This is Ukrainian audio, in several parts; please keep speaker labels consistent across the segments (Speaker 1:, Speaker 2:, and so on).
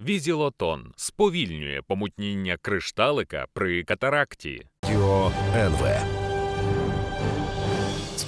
Speaker 1: Візілотон сповільнює помутніння кришталика при катаракті.
Speaker 2: НВ.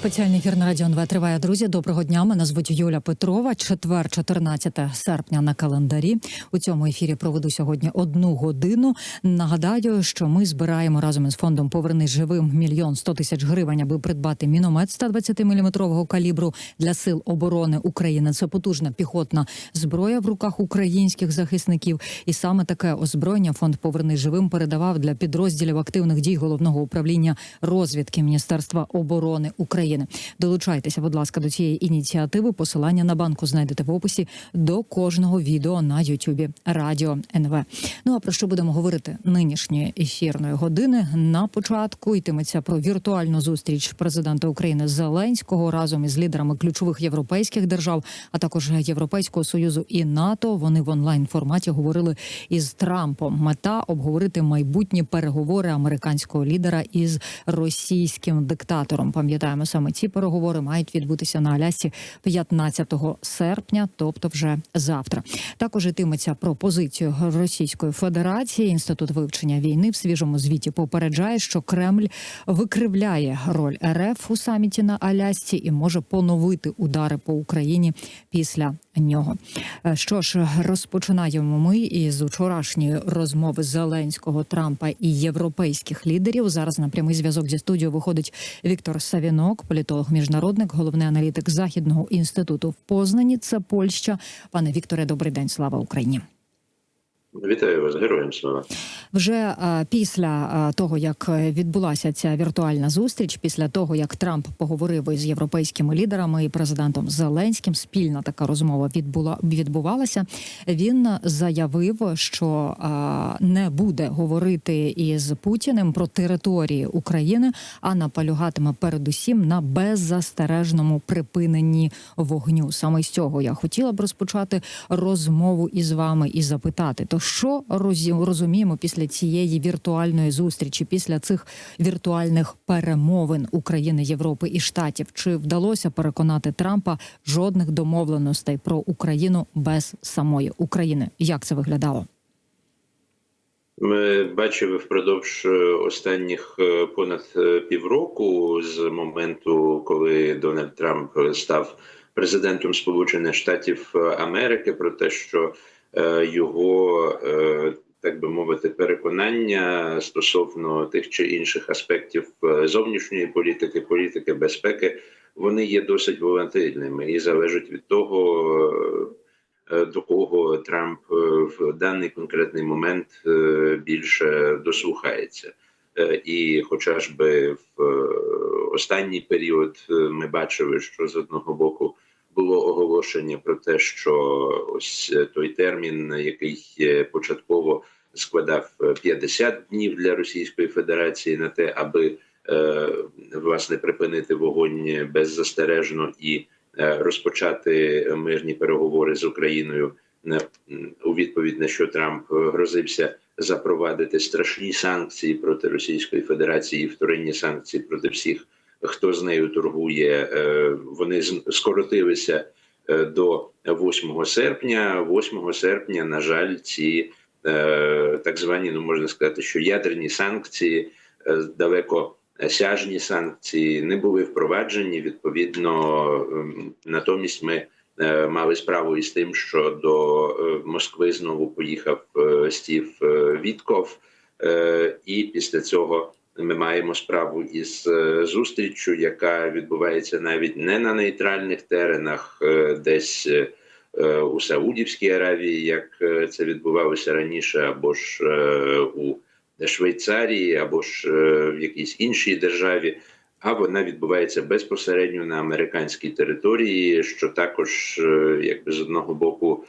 Speaker 3: Спеціальний ефір на радіо НВ триває. Друзі, доброго дня. Мене звуть Юля Петрова. Четвер, 14 серпня на календарі. У цьому ефірі проведу сьогодні одну годину. Нагадаю, що ми збираємо разом із фондом Повернись живим мільйон сто тисяч гривень, аби придбати міномет 120-мм калібру для сил оборони України. Це потужна піхотна зброя в руках українських захисників. І саме таке озброєння фонд Повернись живим передавав для підрозділів активних дій головного управління розвідки Міністерства оборони України. Долучайтеся, будь ласка, до цієї ініціативи. Посилання на банку знайдете в описі до кожного відео на Ютубі Радіо НВ. Ну а про що будемо говорити нинішньої ефірної години? На початку йтиметься про віртуальну зустріч президента України Зеленського разом із лідерами ключових європейських держав, а також Європейського союзу і НАТО. Вони в онлайн форматі говорили із Трампом. Мета обговорити майбутні переговори американського лідера із російським диктатором. Пам'ятаємо, саме ці переговори мають відбутися на Алясці 15 серпня, тобто вже завтра. Також йтиметься про позицію Російської Федерації. Інститут вивчення війни в свіжому звіті попереджає, що Кремль викривляє роль РФ у саміті на Алясці і може поновити удари по Україні після нього. Е, Що ж, розпочинаємо ми із вчорашньої розмови Зеленського, Трампа і європейських лідерів. Зараз на прямий зв'язок зі студією виходить Віктор Савінок, політолог, міжнародник, головний аналітик Західного інституту в Познані. Це Польща. Пане Вікторе, добрий день. Слава Україні.
Speaker 4: Вітаю вас, героям слава.
Speaker 3: Вже е, після е, того, як відбулася ця віртуальна зустріч, після того як Трамп поговорив із європейськими лідерами і президентом Зеленським, спільна така розмова відбула відбувалася. Він заявив, що е, не буде говорити із Путіним про території України, а наполягатиме передусім на беззастережному припиненні вогню. Саме з цього я хотіла б розпочати розмову із вами і запитати: то що розуміємо після цієї віртуальної зустрічі, після цих віртуальних перемовин України, Європи і Штатів? Чи вдалося переконати Трампа жодних домовленостей про Україну без самої України? Як це виглядало?
Speaker 4: Ми бачили впродовж е, останніх е, понад е, півроку з моменту, коли Дональд Трамп став президентом Сполучених Штатів Америки, про те, що його е, так би мовити, переконання стосовно тих чи інших аспектів е, зовнішньої політики, політики безпеки, вони є досить волатильними і залежать від того. е, До кого Трамп е, в даний конкретний момент е, більше дослухається, Е, і, хоча ж би в е, останній період е, ми бачили, що з одного боку було оголошення про те, що ось е, той термін, який е, початково складав е, 50 днів для Російської Федерації на те, аби е, власне припинити вогонь беззастережно і е, розпочати мирні переговори з Україною у відповідь на що Трамп е, грозився запровадити страшні санкції проти Російської Федерації, і вторинні санкції проти всіх, хто з нею торгує. Е, Вони скоротилися е, до 8 серпня. 8 серпня, на жаль, ці е, так звані, ну можна сказати, що ядерні санкції далеко сяжні санкції не були впроваджені. Відповідно, ем, натомість ми мали справу із тим, що до Москви знову поїхав Стів Вітков, і після цього ми маємо справу із е, зустріччю, яка відбувається навіть не на нейтральних теренах, е, десь е, у Саудівській Аравії, як це відбувалося раніше, або ж у Швейцарії, або ж в якійсь іншій державі. А вона відбувається безпосередньо на американській території, що також, якби з одного боку,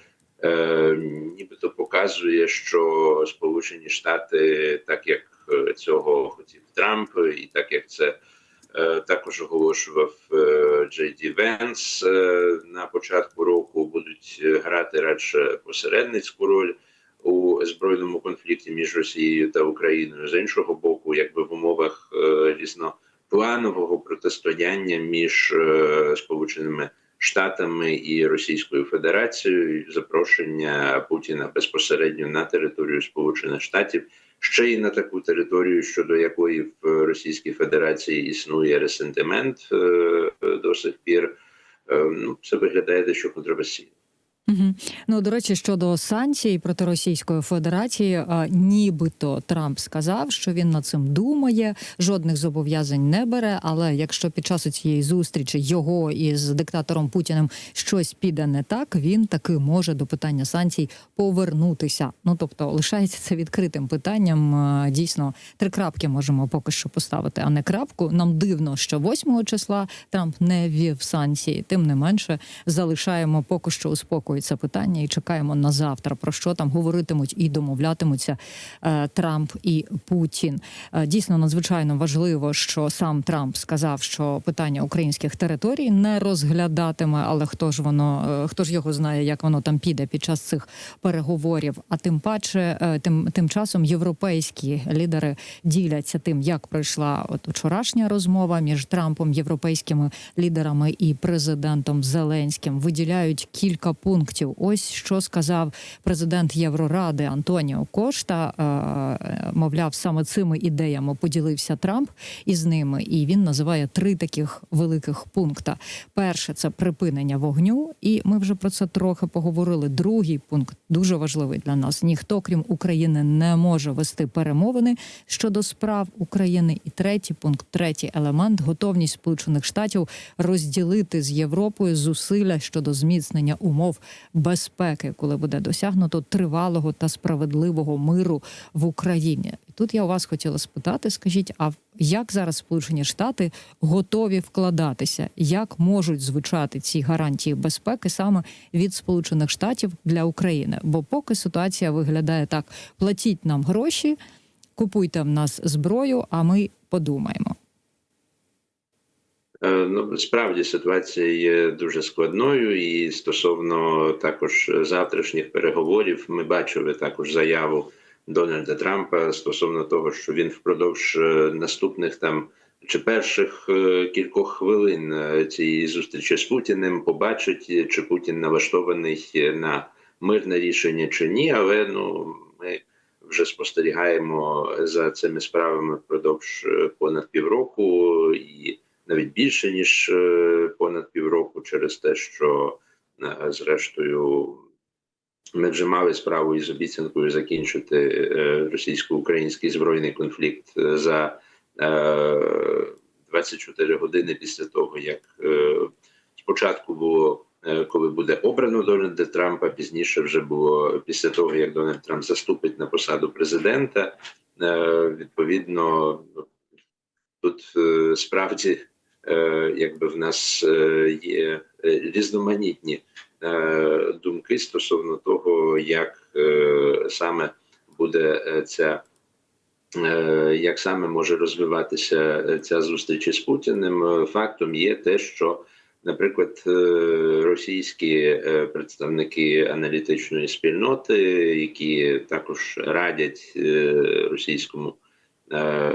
Speaker 4: нібито показує, що Сполучені Штати, так як цього хотів Трамп, і так як це е, також оголошував е, Джей Ді Венс е, на початку року, будуть е, грати радше посередницьку роль у збройному конфлікті між Росією та Україною. З іншого боку, якби в умовах е, різнопланового протистояння між е, Сполученими Штатами і Російською Федерацією запрошення Путіна безпосередньо на територію Сполучених Штатів, ще й на таку територію, щодо якої в Російській Федерації існує ресентимент е, до сих пір. Е, Ну, це виглядає дещо контроверсійно.
Speaker 3: Угу. Ну до речі, щодо санкцій проти Російської Федерації, нібито Трамп сказав, що він над цим думає, жодних зобов'язань не бере. Але якщо під час цієї зустрічі його із диктатором Путіним щось піде не так, він таки може до питання санкцій повернутися. Ну тобто лишається це відкритим питанням. Дійсно, три крапки можемо поки що поставити, а не крапку. Нам дивно, що 8 числа Трамп не ввів санкції. Тим не менше, залишаємо поки що у спокої це питання і чекаємо на завтра. Про що там говоритимуть і домовлятимуться е, Трамп і Путін. Е, дійсно надзвичайно важливо, що сам Трамп сказав, що питання українських територій не розглядатиме, але хто ж воно, е, хто ж його знає, як воно там піде під час цих переговорів. А тим паче, тим тим часом європейські лідери діляться тим, як пройшла от вчорашня розмова між Трампом, європейськими лідерами і президентом Зеленським. Виділяють кілька пунктів. Ось що сказав президент Євроради Антоніо Кошта. Е, Мовляв, саме цими ідеями поділився Трамп із ними, і він називає три таких великих пункта. Перше це припинення вогню, і ми вже про це трохи поговорили. Другий пункт дуже важливий для нас. Ніхто, крім України, не може вести перемовини щодо справ України. І третій пункт, третій елемент готовність Сполучених Штатів розділити з Європою зусилля щодо зміцнення умов безпеки, коли буде досягнуто тривалого та справедливого миру в Україні. Тут я у вас хотіла спитати: скажіть, а як зараз Сполучені Штати готові вкладатися? Як можуть звучати ці гарантії безпеки саме від Сполучених Штатів для України? Бо поки ситуація виглядає так: платіть нам гроші, купуйте в нас зброю, а ми подумаємо.
Speaker 4: Е, Ну, справді ситуація є дуже складною, і стосовно також завтрашніх переговорів, ми бачили також заяву Дональда Трампа стосовно того, що він впродовж е, наступних там чи перших е, кількох хвилин цієї зустрічі з Путіним побачить, чи Путін налаштований на мирне рішення чи ні. Але ну ми вже спостерігаємо за цими справами впродовж понад півроку і навіть більше ніж е, понад півроку, через те, що е, зрештою ми вже мали справу із обіцянкою закінчити е, російсько-український збройний конфлікт за е, 24 години після того, як спочатку було. Коли буде обрано Дональда Трампа, пізніше вже було після того, як Дональд Трамп заступить на посаду президента. Відповідно, тут справді якби в нас е, є е, різноманітні е, думки стосовно того, як е, саме буде е, ця. е, Як саме може розвиватися е, ця зустріч із Путіним? Е, Фактом є те, що, наприклад, е, російські е, представники аналітичної спільноти, які також радять е, російському е,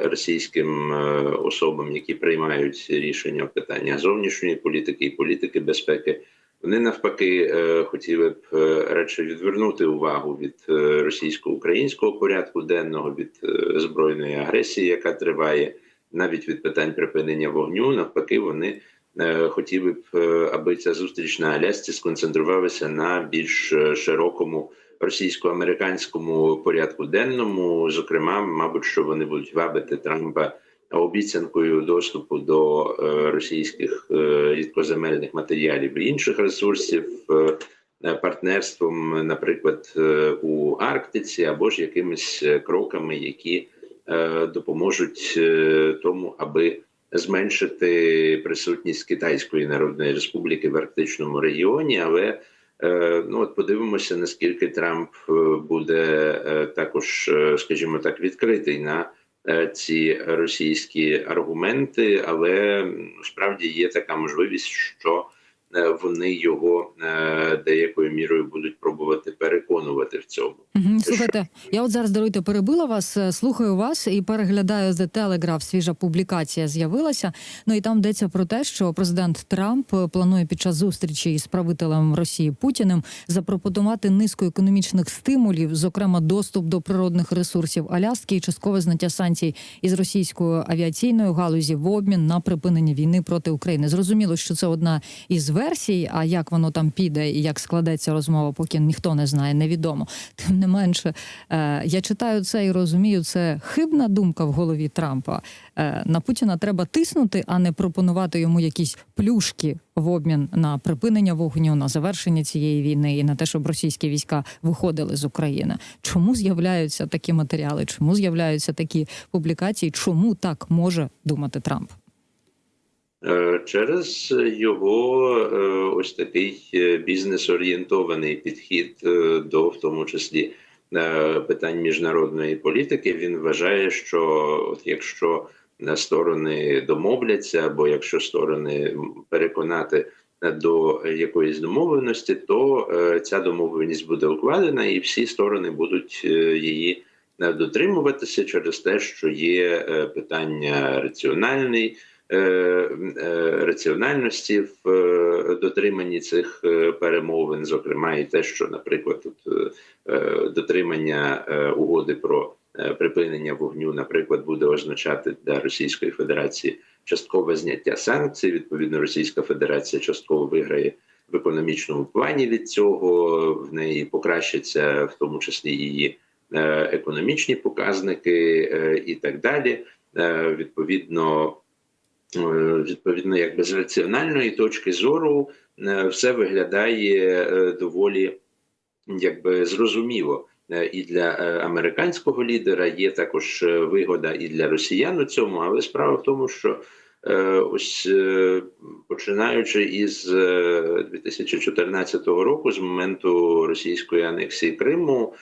Speaker 4: російським е, особам, які приймають рішення в питаннях зовнішньої політики і політики безпеки, вони навпаки е, хотіли б е, радше відвернути увагу від е, російсько-українського порядку денного, від е, збройної агресії, яка триває, навіть від питань припинення вогню. Навпаки, вони е, хотіли б, е, аби ця зустріч на Алясці сконцентрувалася на більш е, широкому російсько-американському порядку денному. Зокрема, мабуть, що вони будуть вабити Трампа обіцянкою доступу до е, російських е, рідкоземельних матеріалів і інших ресурсів, е, партнерством, наприклад, у Арктиці, або ж якимись кроками, які допоможуть тому, аби зменшити присутність Китайської Народної Республіки в Арктичному регіоні, але Ну от подивимося, наскільки Трамп е, буде е, також, е, скажімо так, відкритий на е, ці російські аргументи, але справді є така можливість, що е, вони його е, деякою мірою будуть пробувати переконувати в цьому.
Speaker 3: Угу. Слухайте, я от зараз даруйте, перебила вас, е, слухаю вас і переглядаю The Telegraph, свіжа публікація з'явилася. Ну і там йдеться про те, що президент Трамп е, планує під час зустрічі із правителем Росії Путіним запропонувати низку економічних стимулів, зокрема доступ до природних ресурсів Аляски і часткове зняття санкцій із російської авіаційної галузі в обмін на припинення війни проти України. Зрозуміло, що це одна із версій. А як воно там піде і як складеться розмова, поки ніхто не знає, невідомо. Тим не менше, е, я читаю це і розумію, це хибна думка в голові Трампа. Е, на Путіна треба тиснути, а не пропонувати йому якісь плюшки в обмін на припинення вогню, на завершення цієї війни і на те, щоб російські війська виходили з України. Чому з'являються такі матеріали? Чому з'являються такі публікації? Чому так може думати Трамп?
Speaker 4: Е, Через його е, ось такий е, бізнес-орієнтований підхід до, в тому числі, питань міжнародної політики, він вважає, що от якщо сторони домовляться, або якщо сторони переконати до якоїсь домовленості, то ця домовленість буде укладена, і всі сторони будуть її дотримуватися через те, що є питання раціональний раціональності в е, дотриманні цих е, перемовин, зокрема, і те, що, наприклад, тут е, е, дотримання е, угоди про е, припинення вогню, наприклад, буде означати для Російської Федерації часткове зняття санкцій. Відповідно, Російська Федерація частково виграє в економічному плані від цього. В неї покращаться в тому числі її е, економічні показники е, і так далі. Е, Відповідно, Е, відповідно, якби з раціональної точки зору е, все виглядає е, доволі якби зрозуміло. Е, І для е, американського лідера є також е, вигода і для росіян у цьому, але справа в тому, що е, ось е, починаючи із е, 2014 року, з моменту російської анексії Криму, е,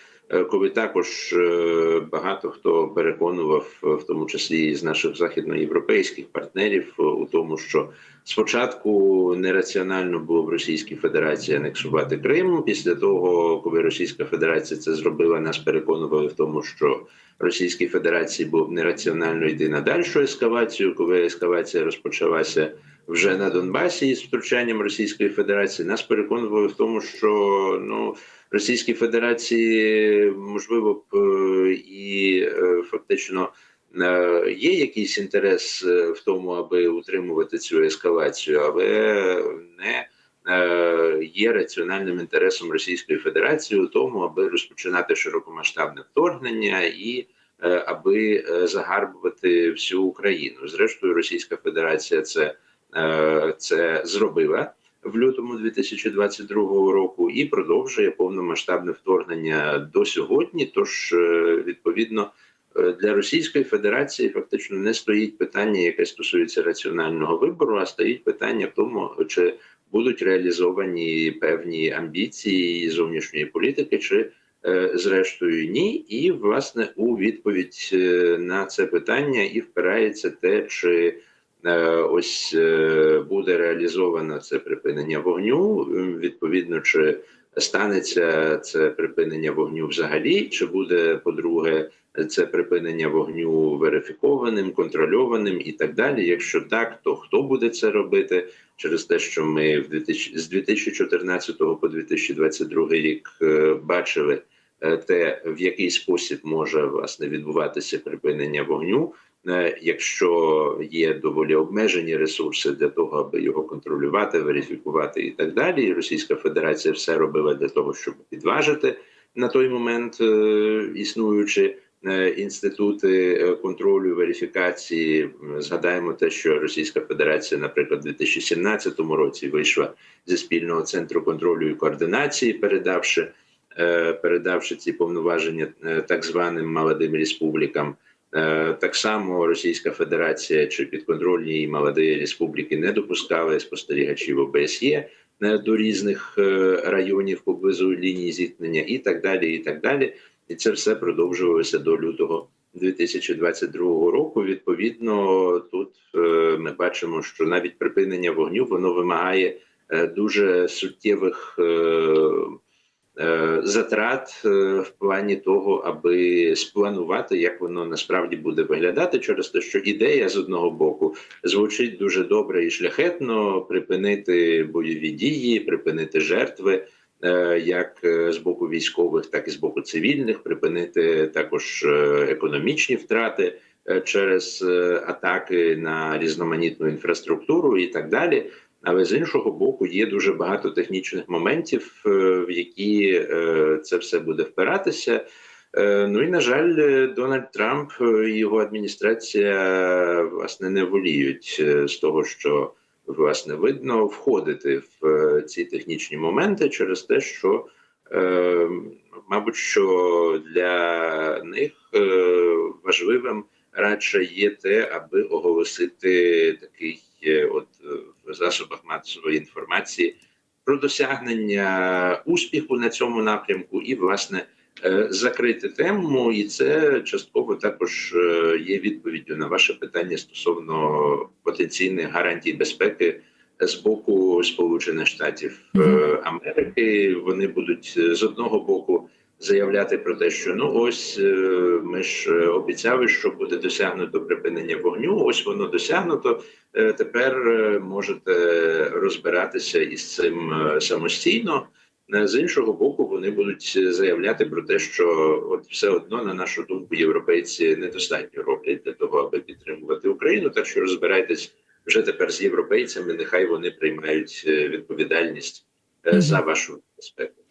Speaker 4: коли також е, багато хто переконував, е, в тому числі з наших західноєвропейських партнерів, е, у тому, що спочатку нераціонально було в Російській Федерації анексувати Крим. Після того, коли Російська Федерація це зробила, нас переконували в тому, що Російській Федерації було нераціонально йти на дальшу ескалацію, коли ескалація розпочалася вже на Донбасі із втручанням Російської Федерації. Нас переконували в тому, що ну Російській Федерації можливо б е, і е, фактично. е, Є якийсь інтерес в тому, аби утримувати цю ескалацію, але не є раціональним інтересом Російської Федерації у тому, аби розпочинати широкомасштабне вторгнення і аби загарбувати всю Україну. Зрештою, Російська Федерація це, це зробила в лютому 2022 року і продовжує повномасштабне вторгнення до сьогодні. Тож, е, відповідно. Е, Для Російської Федерації фактично не стоїть питання, яке стосується раціонального вибору, а стоїть питання в тому, чи будуть реалізовані певні амбіції зовнішньої політики, чи е, зрештою ні. І власне у відповідь е, на це питання і впирається те, чи е, ось е, буде реалізовано це припинення вогню, відповідно, чи станеться це припинення вогню взагалі, чи буде по-друге це припинення вогню верифікованим, контрольованим і так далі. Якщо так, то хто буде це робити через те, що ми в 2000, з 2014 по 2022 рік е, бачили е, те, в який спосіб може власне відбуватися припинення вогню. Е, Якщо є доволі обмежені ресурси для того, аби його контролювати, верифікувати і так далі, і Російська Федерація все робила для того, щоб підважити на той момент е, існуючі е, інститути контролю верифікації. Згадаємо те, що Російська Федерація, наприклад, у 2017 році вийшла зі спільного центру контролю і координації, передавши передавши ці повноваження так званим молодим республікам. Е, Так само Російська Федерація чи підконтрольні їй молоді республіки не допускали спостерігачів ОБСЄ е, до різних е, районів поблизу лінії зіткнення, і так далі. І так далі. І це все продовжувалося до лютого 2022 року. Відповідно, тут ми бачимо, що навіть припинення вогню воно вимагає дуже суттєвих затрат е, в плані того, аби спланувати, як воно насправді буде виглядати, через те, що ідея з одного боку звучить дуже добре і шляхетно припинити бойові дії, припинити жертви. е, Як е, з боку військових, так і з боку цивільних, припинити також е, економічні втрати е, через е, атаки на різноманітну інфраструктуру і так далі. Але з іншого боку, є дуже багато технічних моментів, е, в які е, це все буде впиратися. Е, Ну і на жаль, Дональд Трамп і його адміністрація власне не воліють з того, що власне видно входити в ці технічні моменти через те, що мабуть, що для них важливим радше є те, аби оголосити такий, е, от е, в засобах масової інформації про досягнення успіху на цьому напрямку і власне е, закрити тему, і це частково також е, є відповіддю на ваше питання стосовно потенційних гарантій безпеки з боку Сполучених Штатів Америки. Вони будуть з одного боку заявляти про те, що ну ось е, ми ж е, обіцяли, що буде досягнуто припинення вогню. Ось воно досягнуто. Е, Тепер можете розбиратися із цим самостійно. З іншого боку, вони будуть заявляти про те, що от все одно, на нашу думку, європейці недостатньо роблять для того, аби підтримувати Україну. Так що розбирайтесь вже тепер з європейцями. Нехай вони приймають відповідальність за вашу безпеку.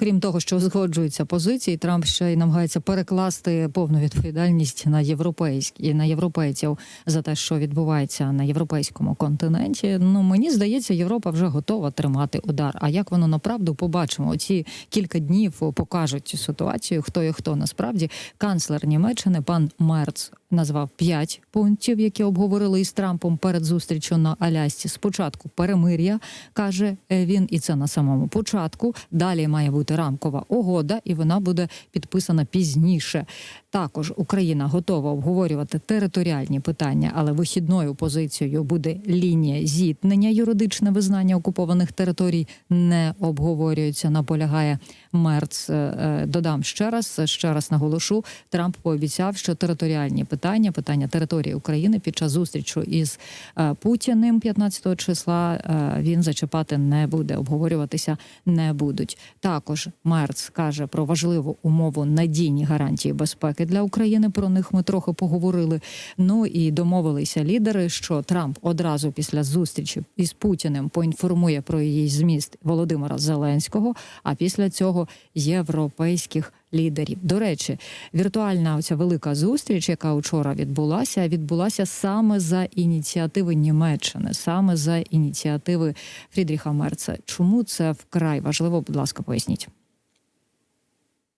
Speaker 3: Крім того, що узгоджуються позиції, Трамп ще й намагається перекласти повну відповідальність на європейські на європейців за те, що відбувається на європейському континенті. Ну мені здається, Європа вже готова тримати удар. А як воно направду побачимо? Оці кілька днів покажуть цю ситуацію. Хто є хто насправді канцлер Німеччини пан Мерц назвав п'ять пунктів, які обговорили із Трампом перед зустрічю на Алясці. Спочатку перемир'я каже е, він, і це на самому початку. Далі має бути рамкова угода, і вона буде підписана пізніше. Також Україна готова обговорювати територіальні питання, але вихідною позицією буде лінія зіткнення. Юридичне визнання окупованих територій не обговорюється. Наполягає Мерц. Е, е, Додам ще раз, ще раз наголошу. Трамп пообіцяв, що територіальні питання, питання території України під час зустрічі із е, Путіним 15 числа він зачіпати не буде, обговорюватися не будуть. Також Мерц каже про важливу умову надійні гарантії безпеки для України. Про них ми трохи поговорили. Ну і домовилися лідери, що Трамп одразу після зустрічі із Путіним поінформує про її зміст Володимира Зеленського. А після цього європейських лідерів. До речі, віртуальна оця велика зустріч, яка вчора відбулася, відбулася саме за ініціативи Німеччини, саме за ініціативи Фрідріха Мерца. Чому це вкрай важливо? Будь ласка, поясніть.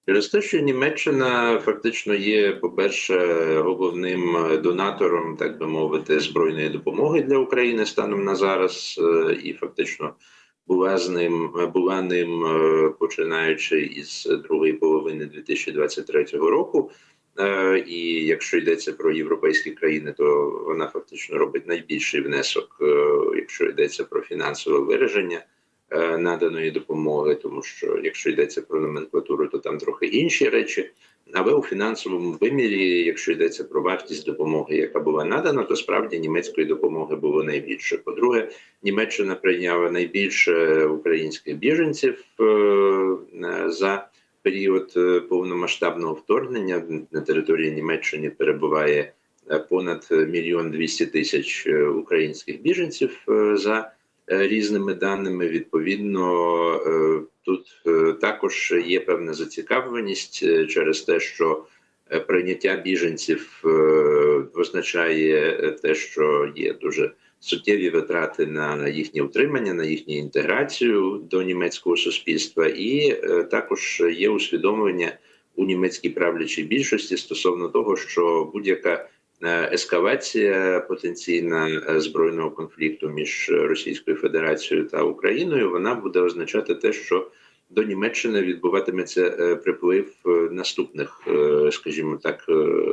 Speaker 4: Через те, що Німеччина фактично є, по-перше, головним донатором, так би мовити, збройної допомоги для України станом на зараз, е, і фактично була з ним була ним е, починаючи із другої половини 2023 року. Е, І якщо йдеться про європейські країни, то вона фактично робить найбільший внесок, е, якщо йдеться про фінансове вираження наданої допомоги, тому що якщо йдеться про номенклатуру, то там трохи інші речі. Але у фінансовому вимірі, якщо йдеться про вартість допомоги, яка була надана, то справді німецької допомоги було найбільше. По-друге, Німеччина прийняла найбільше українських біженців е, за період е, повномасштабного вторгнення. На території Німеччини перебуває е, понад мільйон двісті тисяч українських біженців за різними даними. Відповідно, е, тут е, також є певна зацікавленість е, через те, що е, прийняття біженців е, означає е, те, що є дуже суттєві витрати на їхнє утримання, на їхню інтеграцію до німецького суспільства, і е, також є усвідомлення у німецькій правлячій більшості стосовно того, що будь-яка е, ескалація потенційна е, збройного конфлікту між Російською Федерацією та Україною вона буде означати те, що до Німеччини відбуватиметься е, приплив е, наступних, е, скажімо так, е,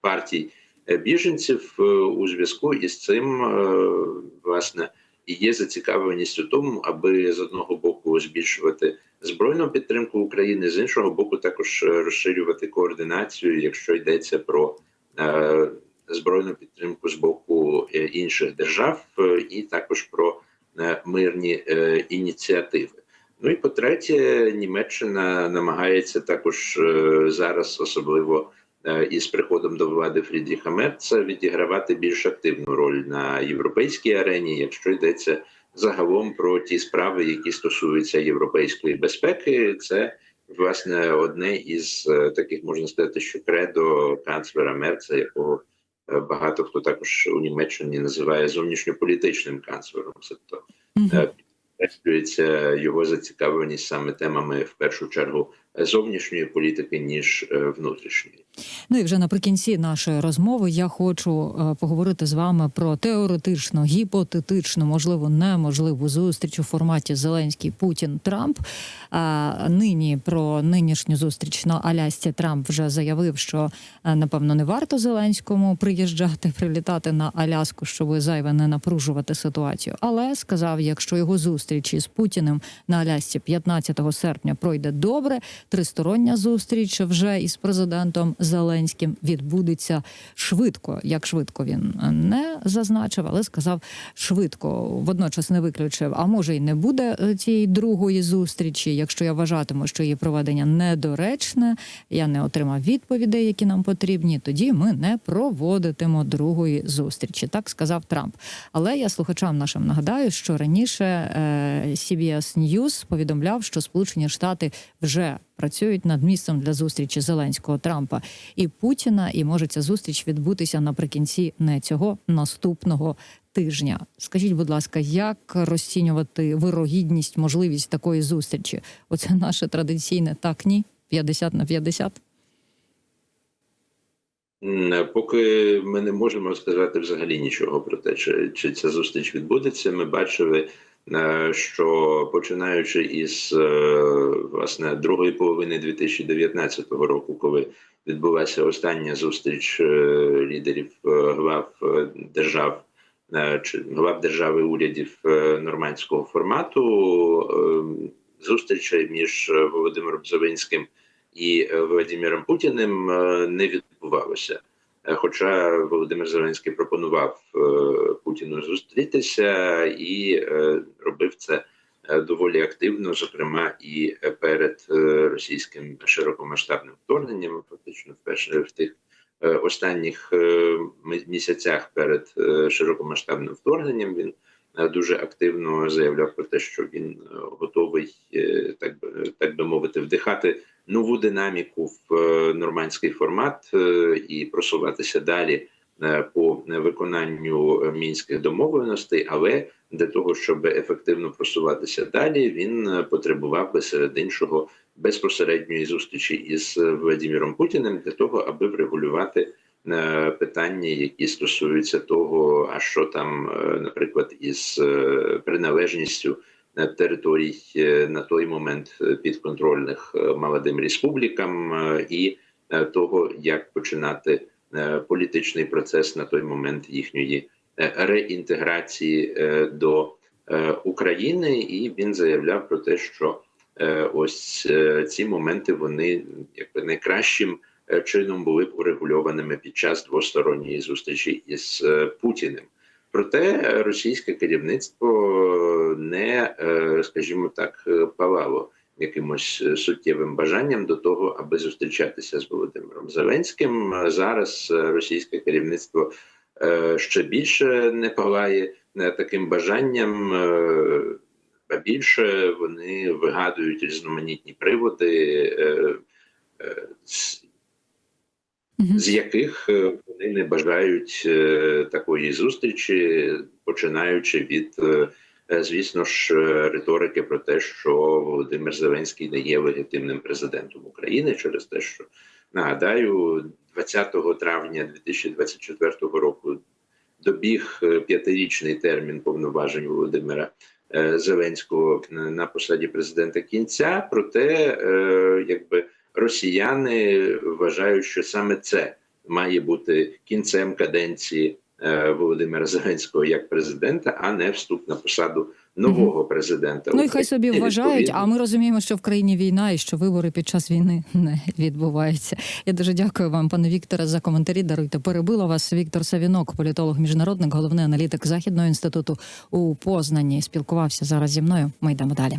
Speaker 4: партій е, біженців е, у зв'язку із цим, е, власне, і є зацікавленість у тому, аби з одного боку збільшувати збройну підтримку України, з іншого боку, також е, розширювати координацію, якщо йдеться про е, збройну підтримку з боку е, інших держав, е, і також про е, мирні ініціативи. Ну і по-третє, Німеччина намагається також зараз, особливо із приходом до влади Фрідріха Мерца, відігравати більш активну роль на європейській арені, якщо йдеться загалом про ті справи, які стосуються європейської безпеки. Це власне одне із таких можна сказати, що кредо канцлера Мерца, якого багато хто також у Німеччині називає зовнішньополітичним канцлером. Тобто е, підкреслюється його зацікавленість саме темами в першу чергу зовнішньої політики ніж е, внутрішньої.
Speaker 3: Ну і вже наприкінці нашої розмови я хочу е, поговорити з вами про теоретичну, гіпотетичну, можливо, неможливу зустріч у форматі Зеленський Путін Трамп. А нині про нинішню зустріч на Алясці Трамп вже заявив, що е, напевно не варто Зеленському приїжджати, прилітати на Аляску, щоб зайве не напружувати ситуацію. Але сказав, якщо його зустріч із Путіним на Алясці 15 серпня пройде добре, тристороння зустріч вже із президентом Зеленським відбудеться швидко. Як швидко він не зазначив, але сказав швидко. Водночас не виключив. А може й не буде е, цієї другої зустрічі. Якщо я вважатиму, що її проведення недоречне, я не отримав відповідей, які нам потрібні. Тоді ми не проводитимо другої зустрічі. Так сказав Трамп. Але я слухачам нашим нагадаю, що раніше е, CBS News повідомляв, що Сполучені Штати вже працюють над місцем для зустрічі Зеленського Трампа і Путіна, і може ця зустріч відбутися наприкінці не цього наступного тижня. Скажіть, будь ласка, як розцінювати вирогідність, можливість такої зустрічі? Оце наше традиційне так ні 50 на 50?
Speaker 4: Поки ми не можемо сказати взагалі нічого про те, чи, чи ця зустріч відбудеться. Ми бачили, що починаючи із е, власне другої половини 2019 року, коли відбулася остання зустріч е, лідерів е, глав е, держав е, чи глав держави урядів е, нормандського формату, е, зустрічей між е, Володимиром Зеленським і е, Володимиром Путіним е, не відбувалося. Е, Хоча Володимир Зеленський пропонував е, Путіну зустрітися і е, робив це доволі активно, зокрема і перед російським широкомасштабним вторгненням, фактично вперше в тих останніх місяцях перед широкомасштабним вторгненням. Він дуже активно заявляв про те, що він е, готовий, е, так би так би мовити, вдихати нову динаміку в е, нормандський формат е, і просуватися далі е, по виконанню е, мінських домовленостей. Але для того, щоб ефективно просуватися далі, він е, потребував би серед іншого безпосередньої зустрічі із е, Владимиром Путіним для того, аби врегулювати е, питання, які стосуються того, а що там, е, наприклад, із е, приналежністю е, територій е, на той момент е, підконтрольних е, молодим республікам, е, і е, того, як починати е, політичний процес на той момент їхньої е, реінтеграції е, до е, України, і він заявляв про те, що е, ось е, ці моменти вони якби найкращим е, чином були б урегульованими під час двосторонньої зустрічі із е, Путіним. Проте е, російське керівництво не, е, скажімо так, е, палало якимось е, суттєвим бажанням до того, аби зустрічатися з Володимиром Зеленським. Е, Зараз е, російське керівництво е, ще більше не палає е, таким бажанням. е, А більше вони вигадують різноманітні приводи, з- яких е, вони не бажають е, такої зустрічі, починаючи від, е, звісно ж, риторики про те, що Володимир Зеленський не є легітимним президентом України через те, що нагадаю, 20 травня 2024 року добіг п'ятирічний термін повноважень Володимира Зеленського на посаді президента кінця. Проте, якби росіяни вважають, що саме це має бути кінцем каденції е, Володимира Зеленського як президента, а не вступ на посаду нового президента.
Speaker 3: Ну і хай собі вважають. А ми розуміємо, що в країні війна і що вибори під час війни не відбуваються. Я дуже дякую вам, пане Вікторе, за коментарі. Даруйте, перебила вас Віктор Савінок, політолог, міжнародник, головний аналітик Західного інституту у Познані. Спілкувався зараз зі мною. Ми йдемо далі.